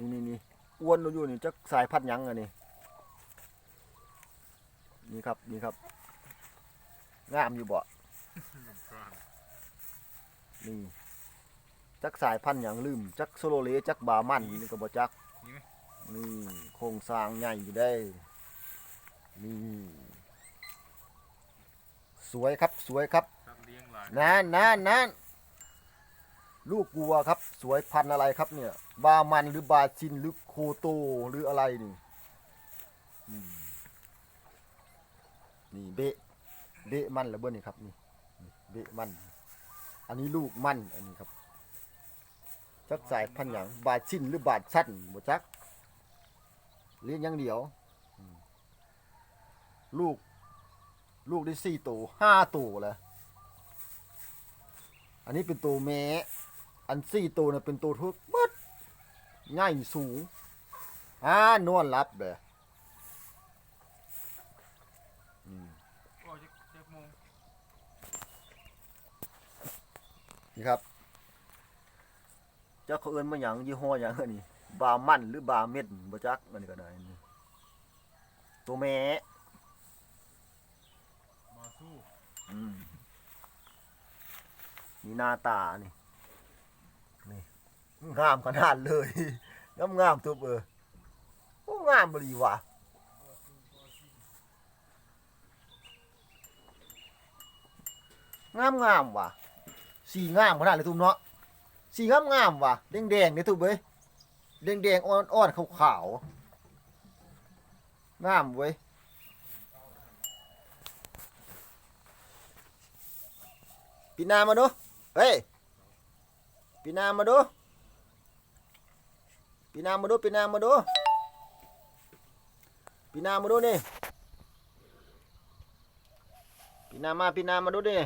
นี่นี่นี่อ้วนอยู่นี่จักสายพันธุ์หยังอันนี้นี่ครับนี่ครับงามอยู่บ่นี่จักสายพันธุ์หยังลืม จักโซโลเลจักบามันนี่ก็บ่จักนี่ไหมนี่โครงสร้างใหญ่อยู่ได้นี่สวยครับสวยครับสัตว์เลี้ยงหลายนานนานนาน ลูกกัวครับ สวยพันอะไรครับเนี่ยบามันหรือบาชินหรือโคโตหรืออะไรนี่นี่เบะเบะมันแล้วเบิ้นี่ครับนี่เบะมัน อันนี้ลูกมันอันนี้ครับจักสายพันธุ์หยังบาชินหรือบาชันบ่จักเลี้ยงย่างเดียว ลูก ลูกได้สี่ตัวห้าตัวแล้วอันนี้เป็นตัวแม่ อันสี่ตัวน่ะเป็นตัวทุกบัดง่ายสูงอ่านอนหลับเด้ออืมโอ้ยนี่ครับจ้าเขาเอิ้นมาหยังยี่ห้อหยังอันนี้บามันหรือบาเม็ดบ่จักอันนี้ก็ได้ตัวแม่มาสู้อืมนี่หน้าตานี่ นี่งามขนาดเลยงามงามๆตัวเบอโอ้งามบรีว่ะงามงามว่ะสีงามขนาดเลยทุกเนาะสีงามงามว่ะแดงแดงเนี่ยทุกเบ้ยแดงแดงอ่อนอ่อนขาวขาวๆงามเว้ยปีนามาดูเฮ้ย ปีนามาดูปีนามาดูปีนามาดูปีนามาดูนี่ปีนามาปีนามาดูนี่